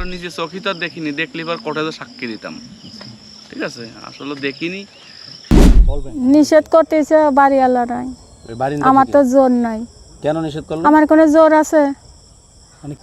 আসলে নিজে চোখে তো আর দেখিনি দেখলে এবার কোর্টে সাক্ষী দিতাম। ঠিক আছে? আসলে দেখিনি। নিষেধ করতেছে বাড়িওয়ালারাই আমার। তো জোর নাই। কেন নিষেধ করল? আমার কোনো জোর আছে? মানে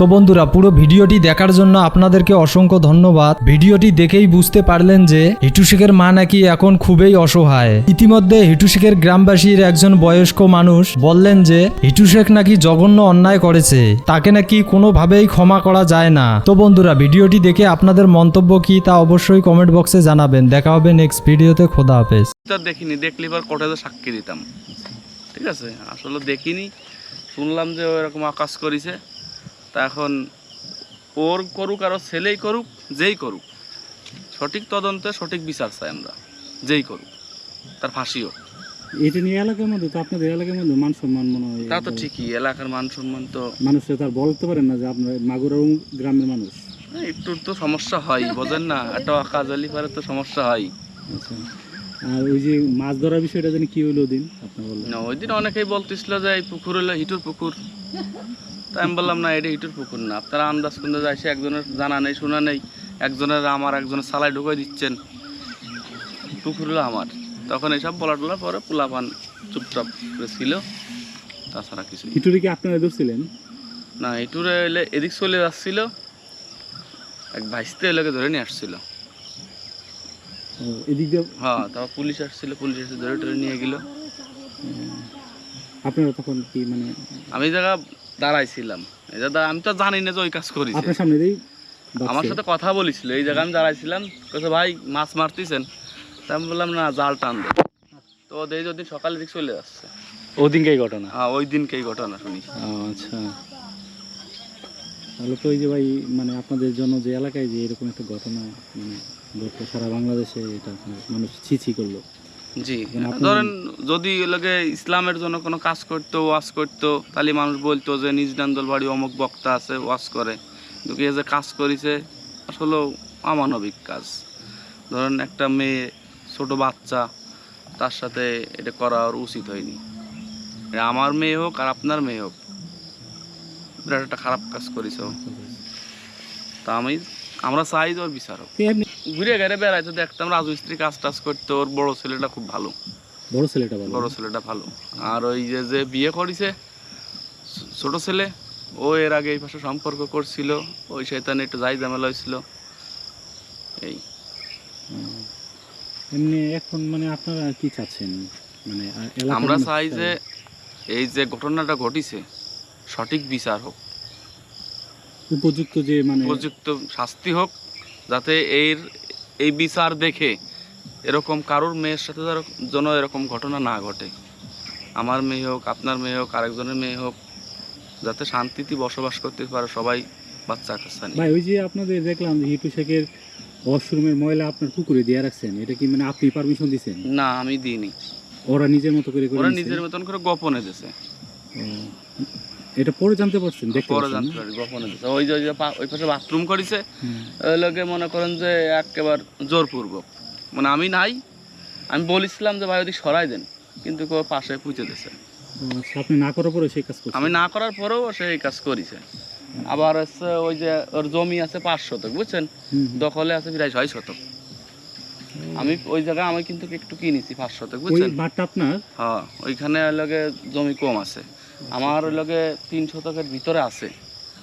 তো বন্ধুরা পুরো ভিডিওটি দেখার জন্য আপনাদেরকে অসংখ্য ধন্যবাদ। ভিডিওটি দেখেই বুঝতে পারলেন যে হিটু শেখের মা নাকি এখন খুবই অসহায়। ইতিমধ্যে হিটু শেখের গ্রামবাসীর একজন বয়স্ক মানুষ বললেন যে হিটু শেখ নাকি জঘন্য অন্যায় করেছে। তাকে নাকি কোনোভাবেই ক্ষমা করা যায় না। তো বন্ধুরা ভিডিওটি দেখে আপনাদের মন্তব্য কি তা অবশ্যই কমেন্ট বক্সে জানাবেন। দেখা হবে নেক্সট ভিডিওতে। খোদা হাফেজ। দেখিনি দেখলে এবার কোর্টে সাক্ষী দিতাম। ঠিক আছে? আসলে দেখিনি। শুনলাম যে ওরকম আকাশ করেছে। তা এখন ওর করুক আর ওর ছেলেই করুক যেই করুক। সঠিক তদন্তে সঠিক বিচার চাই আমরা যেই করুক। তার ফাঁসিও। এটা নিয়ে এলাকার মধ্যে তো আপনাদের এলাকার মধ্যে মান সম্মান মনে হয়। তা তো ঠিকই এলাকার মান সম্মান তো মানুষে তার বলতে পারেন না যে আপনার মাগুরা গ্রামের মানুষ। একটু তো সমস্যা হয় বোঝেন না একটা কাজ হলে পারে তো সমস্যা হয়। আচ্ছা। আর ওই যে মাছ ধরার বিষয়টা জানি কি হইল দিন? আপনি বললেন। না ওই দিন অনেকেই বলতেছিল যে এই পুকুর হলো হিটুর পুকুর। তা আমি বললাম না এটা হিটুর পুকুর না। আপনারা আন্দাজ করতে যাইছে একজনের জানা নেই শোনা নেই। একজনের আমার একজনের সালাই ঢুকাই দিচ্ছেন। পুকুর হলো আমার। তখন এইসব বলা টলার পরে পোলাপান চুপচাপ ছিল। তাছাড়া কিছু হিটুরি কি আপনারা ধরছিলেন না হিটুরে এলে এদিক চলে যাচ্ছিল। এক ভাইসতে এলাকে ধরে নিয়ে আসছিল। এদিক দিয়ে হ্যাঁ তারপর পুলিশ আসছিল পুলিশ এসে ধরে টরে নিয়ে গেল। আপনারা তখন কি মানে আমি জায়গা দাঁড়াইছিলাম। এই জায়গা আমি তো জানি না যে ওই কাজ করেছে। আপনার সামনে আমার সাথে কথা বলেছিল এই জায়গায় আমি দাঁড়াইছিলাম কইছে ভাই মাছ মারতেছেন। তা আমি বললাম না জাল টান দে। তো দেই যদি সকালের দিক চলে যাচ্ছে ওদিনকেই ঘটনা? হ্যাঁ ওই দিনকে এই ঘটনা শুনি। আচ্ছা। তাহলে তো ওই যে ভাই মানে আপনাদের জন্য যে এলাকায় যে এরকম একটা ঘটনা মানে সারা বাংলাদেশে এটা মানুষ ছিছি করল। জি। মানে ধরেন যদি লোকে ইসলামের জন্য কোনো কাজ করতো ওয়াজ করতো তাহলে মানুষ বলতো যে নিজ ডান্দল বাড়ি অমুক বক্তা আছে ওয়াজ করে। কিন্তু এ যে কাজ করেছে আসলে অমানবিক কাজ। ধরেন একটা মেয়ে ছোট বাচ্চা তার সাথে এটা করা ওর উচিত হয়নি। আমার মেয়ে হোক আর আপনার মেয়ে হোক বিরাট একটা খারাপ কাজ করেছ তা আমি আমরা চাই যে ওর বিচার হোক ঘুরে ঘেরে বেড়াইতো দেখতাম রাজমিস্ত্রি কাজ টাজ করতো ওর বড় ছেলেটা খুব ভালো। বড় ছেলেটা ভালো। বড় ছেলেটা ভালো। আর ওই যে যে বিয়ে করেছে ছোট ছেলে ও এর আগে এই পাশে সম্পর্ক করছিল ওই শয়তানে একটু যাই ঝামেলা হয়েছিল। এই। এমনি এখন মানে আপনারা কি চাচ্ছেন? মানে আমরা চাই যে এই যে ঘটনাটা ঘটিছে সঠিক বিচার হোক। উপযুক্ত যে মানে উপযুক্ত শাস্তি হোক যাতে এর এই বিচার দেখে এরকম কারোর মেয়ের সাথে যেন- এরকম ঘটনা না ঘটে। আমার মেয়ে হোক আপনার মেয়ে হোক আরেকজনের মেয়ে হোক যাতে শান্তিতে বসবাস করতে পারে সবাই বাচ্চা কাচ্চা ভাই ওই যে আপনাদের দেখলাম যে হিটু শেখের ওয়াশরুমের ময়লা আপনার পুকুরে দিয়ে রাখছেন এটা কি মানে আপনি পারমিশন দিছেন? না আমি দিইনি। ওরা নিজের মতো করে করে ওরা নিজের মতন করে গোপনে ও। এটা পরে জানতে পারছেন দেখতে পরে জানতে পারি গোপনে দিছে ওই যে ওই যে পা- ওই পাশে বাথরুম করেছে ওই লোকে মনে করেন যে একেবারে জোরপূর্বক। মানে আমি নাই আমি বলেছিলাম যে ভাই ওদিক সরাই দেন কিন্তু কেউ পাশে দিছে ও, আচ্ছা আপনি না করার পরে সেই কাজ করছেন? আমি না করার পরেও সে এই কাজ করেছে। আবার হচ্ছে ওই যে ওর জমি আছে পাঁচ শতক বুঝছেন? হুম। দখলে আছে প্রায় ছয় শতক। আমি ওই জায়গায় আমি কিন্তু একটু কিনেছি পাঁচ শতক ওই বুঝছেন? মাঠটা আপনার? হ্যাঁ ওইখানে ওই লগে জমি কম আছে। আমার ওই লগে তিন শতকের ভিতরে আছে।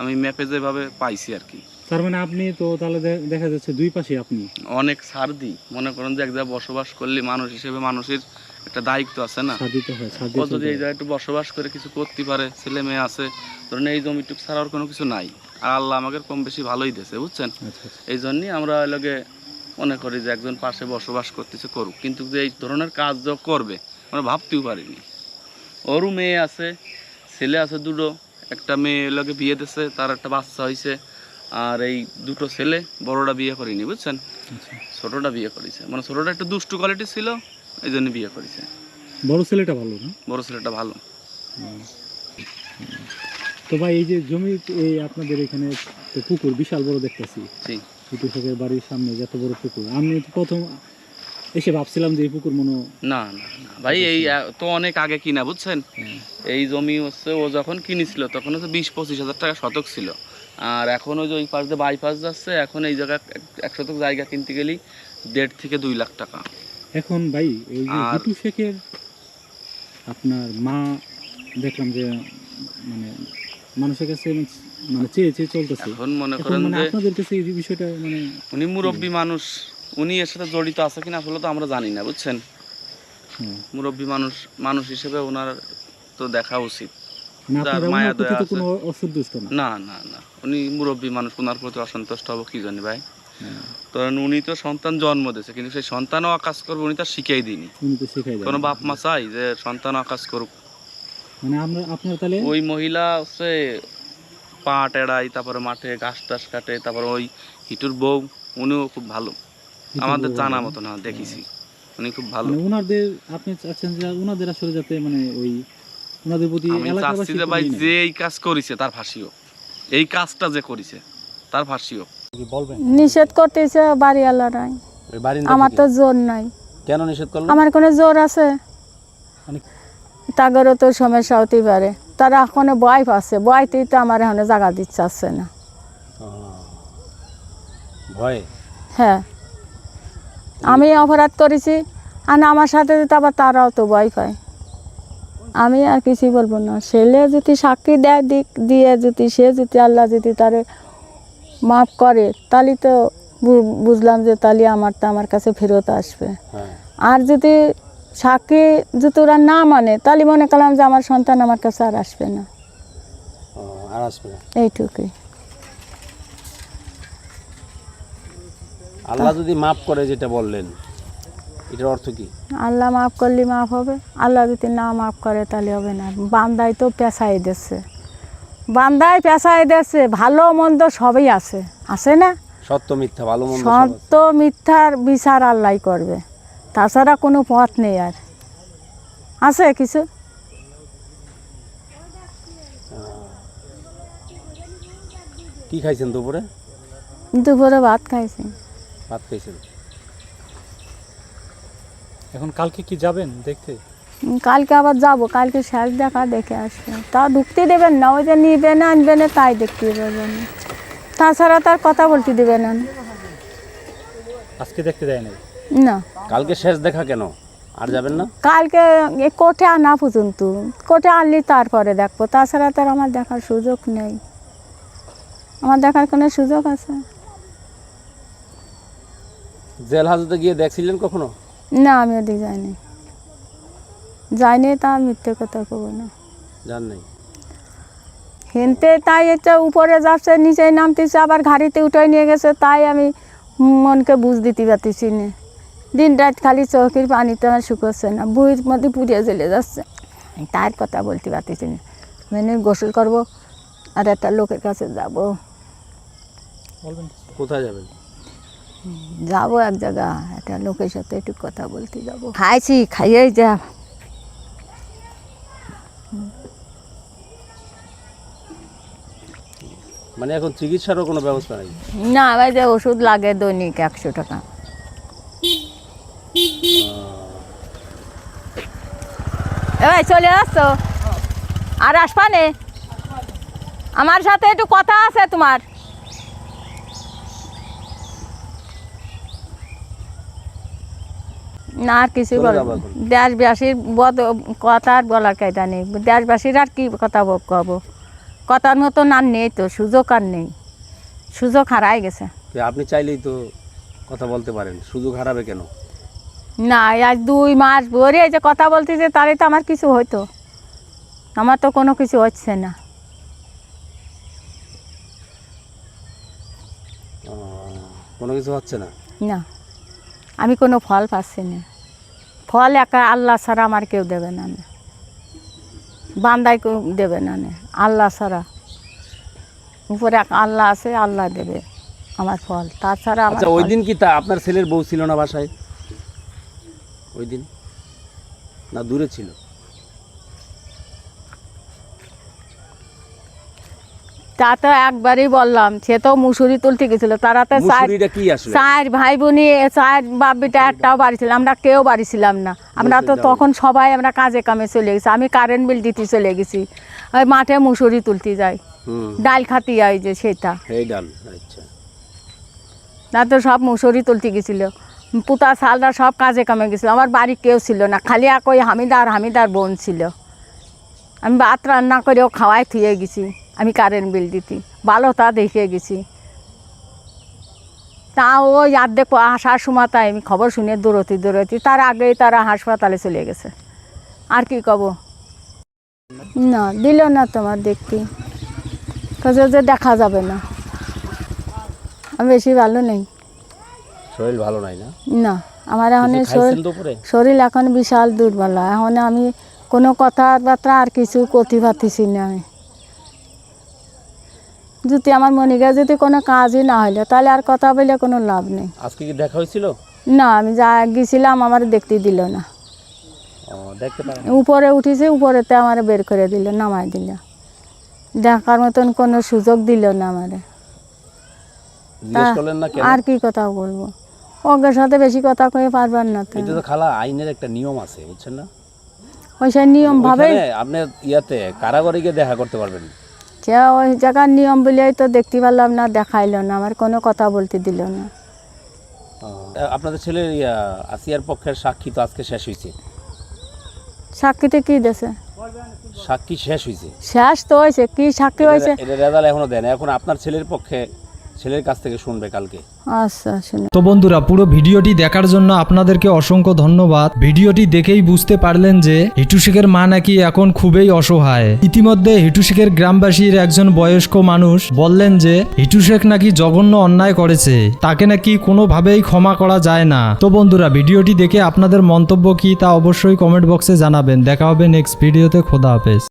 আমি ম্যাপে যেভাবে পাইছি আর কি। তার মানে আপনি তো তাহলে দেখা যাচ্ছে দুই পাশে আপনি? অনেক ছাড় দিই। মনে করেন যে এক জায়গায় বসবাস করলে মানুষ হিসেবে মানুষের একটা দায়িত্ব আছে না। হয় ও যদি এই জায়গায় একটু বসবাস করে কিছু করতে পারে ছেলে মেয়ে আছে ধরেন এই জমিটুক ছাড়া আর কোনো কিছু নাই। আর আল্লাহ আমাকে কম বেশি ভালোই দিয়েছে বুঝছেন? আচ্ছা আচ্ছা। এই জন্যই আমরা ওই লগে মনে করি যে একজন পাশে বসবাস করতেছে করুক। কিন্তু যে এই ধরনের কাজ করবে আমরা ভাবতেও পারিনি। ওরও মেয়ে আছে ছেলে আছে দুটো। একটা মেয়ে লগে বিয়ে দিছে তার একটা বাচ্চা হয়েছে আর এই দুটো ছেলে বড়টা বিয়ে করেনি বুঝছেন? আচ্ছা। ছোটটা বিয়ে করেছে। মানে ছোটটা একটু দুষ্টু কোয়ালিটি ছিল এই জন্য বিয়ে করেছে। বড় ছেলেটা ভালো না? বড় ছেলেটা ভালো। তো ভাই এই যে জমি এই আপনাদের এখানে পুকুর বিশাল বড় দেখতেছি। বাড়ির সামনে যত বড় পুকুর। আমি প্রথম এসে ভাবছিলাম যে এই পুকুর মনে না। ভাই এই তো অনেক আগে কিনা বুঝছেন? এই জমি হচ্ছে ও যখন কিনেছিল তখন হচ্ছে বিশ পঁচিশ হাজার টাকা শতক ছিল। আর এখন ওই যে ওই পাশ দিয়ে বাইপাস যাচ্ছে এখন এই জায়গা এক- শতক জায়গা কিনতে গেলেই দেড় থেকে দুই লাখ টাকা। এখন ভাই ওই যে হিটু শেখের আপনার মা দেখলাম যে মানে মানুষের কাছে মানে চেয়ে চেয়ে চলতেছে। এখন মনে করেন মানে যে আপনাদের কাছে এই বিষয়টা মানে উনি মুরব্বী মানুষ। উনি এর সাথে জড়িত আছে কিনা আসলে তো আমরা জানি না বুঝছেন? মুরব্বী মানুষ মানুষ হিসেবে ওনার তো দেখা উচিত। মানে মায়া দয়া না? না না উনি মুরব্বী মানুষ ওনার প্রতি অসন্তুষ্ট হব কি জানি ভাই। হ্যাঁ, কারণ উনি তো সন্তান জন্ম দিয়েছে কিন্তু সেই সন্তানও আকাশ করবে উনি তার শিখেই দেন কোনো বাপ মা চাই যে সন্তান আকাশ করুক। মানে আমরা আপনার তাহলে ওই মহিলা হচ্ছে পাট এড়াই তারপরে মাঠে ঘাস টাস কাটে তারপরে ওই হিটুর বউ উনিও খুব ভালো। আমাদের জানা মতো না দেখেছি। উনি খুব ভালো। মানে ওনাদের আপনি চাচ্ছেন যে ওনাদের আসলে যাতে মানে ওই ওনাদের প্রতি এলাকাবাসী যে ভাই যে এই কাজ করেছে তার ফাঁসি হোক। এই কাজটা যে করেছে তার ফাঁসি হোক। কি বলবেন? নিষেধ করতেছে বাড়িওয়ালারাই ওই বারিন্দা আমার তো জোর নাই। কেন নিষেধ করল? আমার কোনো জোর আছে? মানে তাগরও তো সমস্যা হতেই পারে। তারা এখনও বয় পাচ্ছে বয়তেই তো আমার এখনও জায়গা দিচ্ছে আসছে না। ভয়ে? হ্যাঁ। আমি অপরাধ করেছি আর আমার সাথে তো আবার তারাও তো ভয় পায়। আমি আর কিছুই বলব না। ছেলে যদি সাক্ষী দেয় দিক দিয়ে যদি সে যদি আল্লাহ যদি তারে মাফ করে তাহলে তো বুঝলাম যে তাহলে আমারটা আমার কাছে ফেরত আসবে। হ্যাঁ। আর যদি সাক্ষী যদি ওরা না মানে তাহলে মনে করলাম যে আমার সন্তান আমার কাছে আর আসবে না। এইটুকুই। আল্লাহ যদি মাফ করে যেটা বললেন এটার অর্থ কি? আল্লাহ মাফ করলে মাফ হবে আল্লাহ যদি না মাফ করে তাহলে হবে না। বান্দায় তো পেশাই দিচ্ছে বান্দায় পেশাই দিচ্ছে ভালো মন্দ সবই আছে। আছে না? সত্য মিথ্যা ভালো মন্দ সত্য মিথ্যার বিচার আল্লাহ করবে। তাছাড়া কোনো পথ নেই আর। আছে কিছু? কি খাইছেন দুপুরে? দুপুরে ভাত খাইছি। ভাত খাইছেন এখন কালকে কি যাবেন দেখতে? কালকে আবার যাব কালকে শেষ দেখা দেখে আসবে। তা ঢুকতে দেবেন না ওই যে নিবে না আনবে না তাই দেখতে দেবেন। তাছাড়া তার কথা বলতে দেবে না। আজকে দেখতে দেয় নাই? না। কালকে শেষ দেখা কেন? আর যাবেন না? কালকে কোর্টে আনা পর্যন্ত। কোর্টে আনলি তারপরে দেখব। তাছাড়া তার আমার দেখার সুযোগ নেই। আমার দেখার কোনো সুযোগ আছে? জেল হাজতে গিয়ে দেখছিলেন কখনো? না আমি ওদিকে যাইনি। যাইনি তা মিথ্যে কথা কবো না। জান নাই। হিনতে তাই এটা উপরে যাচ্ছে নিচে নামতেছে আবার গাড়িতে উঠে নিয়ে গেছে তাই আমি মনকে বুঝ দিতে পারতেছি না। দিন রাত খালি চোখের পানিতে আমার শুকোচ্ছে না বইয়ের মধ্যে পুড়িয়ে চলে যাচ্ছে। তার কথা বলতে পারতেছি না। মানে গোসল করব আর একটা লোকের কাছে যাব। বলবেন কোথায় যাবেন? যাব এক জায়গা একটা লোকের সাথে একটু কথা বলতে যাব। খাইছি খাইয়েই যা। মানে এখন চিকিৎসারও কোনো ব্যবস্থা নেই? না ভাই যে ওষুধ লাগে দৈনিক একশো টাকা। এবার চলে আসছো? আর আসবানে আমার সাথে একটু কথা আছে তোমার। না আর কিছু বল দেশবাসীর বদ কথা আর বলার কায়দা নেই। দেশবাসীর আর কি কথা কব? কথার মতো আর নেই তো সুযোগ আর নেই। সুযোগ হারাই গেছে। আপনি চাইলেই তো কথা বলতে পারেন। সুযোগ হারাবে কেন? না আজ দুই মাস ভরে যে কথা বলতেছে তাহলে তো আমার কিছু হইতো। আমার তো কোনো কিছু হচ্ছে না। কোনো কিছু হচ্ছে না? না। আমি কোনো ফল পাচ্ছি না। ফল একা আল্লাহ ছাড়া আমার কেউ দেবে না বান্দাই বান্দায় কেউ দেবে না। আল্লাহ ছাড়া। উপরে এক আল্লাহ আছে আল্লাহ দেবে আমার ফল। তাছাড়া আচ্ছা ওই দিন কি তা আপনার ছেলের বউ ছিল না বাসায়? ওই দিন? না দূরে ছিল? তা তো একবারই বললাম সে তো মুসুরি তুলতে গেছিল তারা তো চার ভাই বোনি চার বাপ বেটা একটাও বাড়ি ছিল আমরা কেউ বাড়ি ছিলাম না। আমরা তো তখন সবাই আমরা কাজে কামে চলে গেছি আমি কারেন্ট বিল দিতে চলে গেছি। ওই মাঠে মুসুরি তুলতে যাই। ডাল খাতি হয় যে সেটা। আচ্ছা। না তো সব মুসুরি তুলতে গেছিল। পুতা শালরা সব কাজে কামে গেছিল আমার বাড়ি কেউ ছিল না খালি এক ওই হামিদার হামিদার বোন ছিল। আমি ভাত রান্না করেও খাওয়াই থুয়ে গেছি। আমি কারেন্ট বিল দিতি। ভালো তা দেখে গেছি। তা ওই অর্ধেক আসার সময় তাই আমি খবর শুনে দৌড়তি দৌড়তি তার আগেই তারা হাসপাতালে চলে গেছে। আর কি কব? না দিল না তোমার দেখতে। কাজে যে দেখা যাবে না। আমি বেশি ভালো নেই। শরীর ভালো নাই না? না আমার এখন শরীর শরীর এখন বিশাল দুর্বল। এখন আমি কোনো কথাবার্তা আর কিছু করতে পারতেছি না আমি। যদি আমার মনিকা যদি কোনো কাজই না হইল তাহলে আর কথা বলে কোনো লাভ নেই। আজকে কি দেখা হয়েছিল? না আমি যা গেছিলাম আমার দেখতে দিল না। উপরে উঠেছে উপরেতে আমার বের করে দিল নামাই দিল। দেখার মতন কোনো সুযোগ দিল না আমারে। আর কি কথা বলব? ওদের সাথে বেশি কথা কয়ে পারবার না এটা তো খালা আইনের একটা নিয়ম আছে বুঝছেন না? ওই সেই নিয়ম ভাবে আপনি ইয়াতে কারাগারে গিয়ে দেখা করতে পারবেন। সে ওই জায়গার নিয়ম বলে তো দেখতে পারলাম না দেখাইল না আমার কোনো কথা বলতে দিল না। আপনাদের ছেলে আসিয়ার পক্ষের সাক্ষী তো আজকে শেষ হয়েছে সাক্ষীতে কি দেশে সাক্ষী শেষ হয়েছে শেষ তো হয়েছে কি সাক্ষী হয়েছে রেজাল্ট এখনও দেন এখন আপনার ছেলের পক্ষে ছেলের কাছ থেকে শুনবে কালকে। আচ্ছা শুনে। তো বন্ধুরা পুরো ভিডিওটি দেখার জন্য আপনাদেরকে অসংখ্য ধন্যবাদ। ভিডিওটি দেখেই বুঝতে পারলেন যে হিটু শেখের মা নাকি এখন খুবই অসহায়। ইতিমধ্যে হিটু শেখের গ্রামবাসীর একজন বয়স্ক মানুষ বললেন যে হিটু শেখ নাকি জঘন্য অন্যায় করেছে। তাকে নাকি কোনোভাবেই ক্ষমা করা যায় না। তো বন্ধুরা ভিডিওটি দেখে আপনাদের মন্তব্য কি তা অবশ্যই কমেন্ট বক্সে জানাবেন। দেখা হবে নেক্সট ভিডিওতে। খোদা হাফেজ।